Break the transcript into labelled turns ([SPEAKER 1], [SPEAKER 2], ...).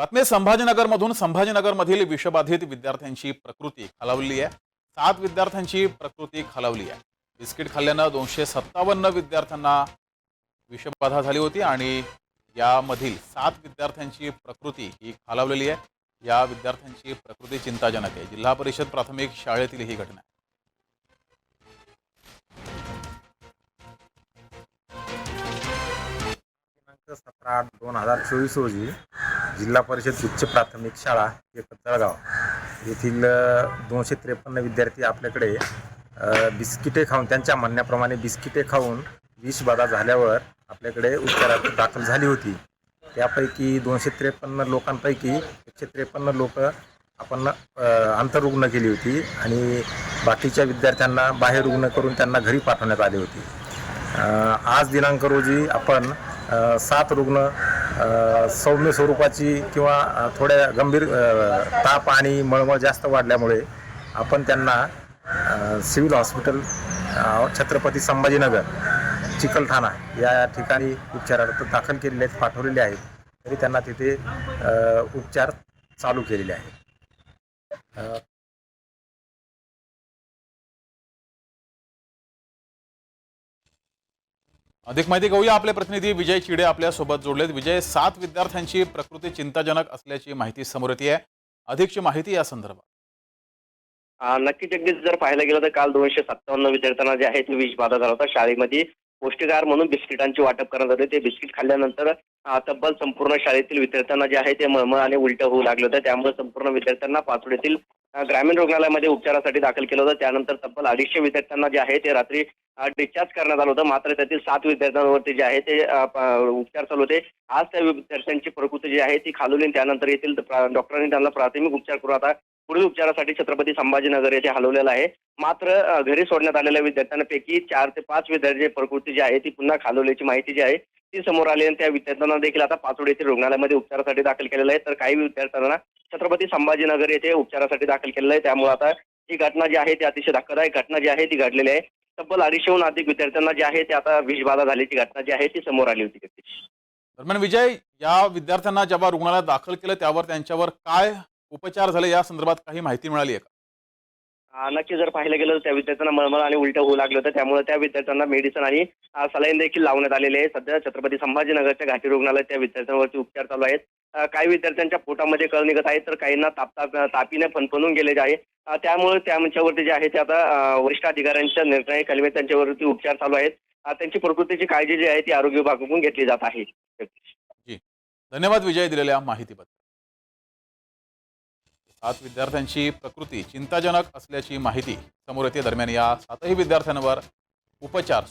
[SPEAKER 1] बातमी संभाजीनगरमधून संभाजीनगरमधील विषबाधित विद्यार्थ्यांची प्रकृती खालावली आहे. सात विद्यार्थ्यांची प्रकृती खालावली आहे. बिस्किट खाल्ल्यानं दोनशे सत्तावन्न विद्यार्थ्यांना विषबाधा झाली होती आणि यामधील सात विद्यार्थ्यांची प्रकृती ही खालावलेली आहे. या विद्यार्थ्यांची प्रकृती चिंताजनक आहे. जिल्हा परिषद प्राथमिक शाळेतील ही घटना आहे.
[SPEAKER 2] सतरा आठ दोन हजार चोवीस रोजी जिल्हा परिषद उच्च प्राथमिक शाळा एक तळगाव. येथील दोनशे त्रेपन्न विद्यार्थी आपल्याकडे बिस्किटे खाऊन त्यांच्या म्हणण्याप्रमाणे बिस्किटे खाऊन विषबाधा झाल्यावर आपल्याकडे उपचारात दाखल झाली होती. त्यापैकी दोनशे त्रेपन्न लोकांपैकी एकशे त्रेपन्न लोक आपण आंतररुग्ण केली होती आणि बाकीच्या विद्यार्थ्यांना बाहेर रुग्ण करून त्यांना घरी पाठवण्यात आले होते. आज दिनांक रोजी आपण सात रुग्ण सौम्य स्वरूपाची किंवा थोड्या गंभीर ताप आणि मळमळ जास्त वाढल्यामुळे आपण त्यांना सिव्हिल हॉस्पिटल छत्रपती संभाजीनगर चिकलठाणा या ठिकाणी उपचारार्थ दाखल केलेले आहेत पाठवलेले आहेत. तरी त्यांना तिथे उपचार चालू केलेले आहेत.
[SPEAKER 1] अधिक माहिती घेऊया. आपले प्रतिनिधी विजय चिडे आपल्यासोबत जोडलेत. विजय सात विद्यार्थ्यांची प्रकृती चिंताजनक असल्याची माहिती समोर येते आहे अधिकची माहिती या संदर्भात.
[SPEAKER 3] नक्कीच अगदीच जर पाहायला गेलं तर काल दोनशे सत्तावन्न विद्यार्थ्यांना जे आहे ते विषबाधा झाला होता. शाळेमध्ये पौष्टिकार म्हणून बिस्किटांची वाटप करण्यात आले ते बिस्किट खाल्ल्यानंतर तब्बल संपूर्ण शाळेतील विद्यार्थ्यांना जे आहे ते मळमळ आणि उलट होऊ लागलं होतं. त्यामुळे संपूर्ण विद्यार्थ्यांना पाचोड्यातील ग्रामीण रुग्णालयामध्ये उपचारासाठी दाखल केलं होतं. त्यानंतर तब्बल अडीचशे विद्यार्थ्यांना जे आहे ते रात्री डिस्चार्ज करण्यात आलं होतं. मात्र त्यातील सात विद्यार्थ्यांवरती जे आहे ते उपचार चालू होते. आज त्या विद्यार्थ्यांची प्रकृती जी आहे ती खालवली आणि त्यानंतर येथील डॉक्टरांनी त्यांना प्राथमिक उपचार करून आता पुढील उपचारासाठी छत्रपती संभाजीनगर येथे हलवलेलं आहे. मात्र घरी सोडण्यात आलेल्या विद्यार्थ्यांपैकी चार ते पाच विद्यार्थी प्रकृती जी आहे ती पुन्हा खालवल्याची माहिती जी आहे ती समोर आली आणि त्या विद्यार्थ्यांना देखील आता पाचोडी येथील रुग्णालयामध्ये उपचारासाठी दाखल केलेलं आहे. तर काही विद्यार्थ्यांना छत्रपती संभाजीनगर येथे उपचारासाठी दाखल केलेलं आहे. त्यामुळे आता ही घटना जी आहे ती अतिशय धक्कादायक घटना जी आहे ती घडलेली आहे. तब्बल अडीचशेहून अधिक विद्यार्थ्यांना जी आहे ते आता विषबाधा झाल्याची घटना जी आहे ती समोर आली होती
[SPEAKER 1] दरम्यान विजय या विद्यार्थ्यांना जेव्हा रुग्णालयात दाखल केलं त्यावर त्यांच्यावर काय उपचार झाले या संदर्भात काही माहिती मिळाली आहे का?
[SPEAKER 3] नक्की जर पाहिलं गेलं तर त्या विद्यार्थ्यांना मळमळ आणि उलट्या होऊ लागलं होतं. त्यामुळे त्या विद्यार्थ्यांना मेडिसिन आणि सलाईन देखील लावण्यात आलेले आहे. सध्या छत्रपती संभाजीनगरच्या घाटी रुग्णालयात त्या विद्यार्थ्यांवरती उपचार चालू आहेत. काही विद्यार्थ्यांच्या पोटामध्ये कळ निघत आहेत तर काहींना ताप तापीने फणफणून गेलेले आहे. त्यामुळे त्यांच्यावरती जे आहे ते आता वरिष्ठ अधिकाऱ्यांच्या निर्णय कलमे त्यांच्यावरती उपचार चालू आहेत. त्यांची प्रकृतीची काळजी जी आहे ती आरोग्य विभागाकडून घेतली जात आहे.
[SPEAKER 1] धन्यवाद विजय दिलेल्या माहितीबद्दल. सात विद्यार्थ्यांची प्रकृती चिंताजनक असल्याची माहिती समोर येते. दरम्यान या सातही विद्यार्थ्यांवर उपचार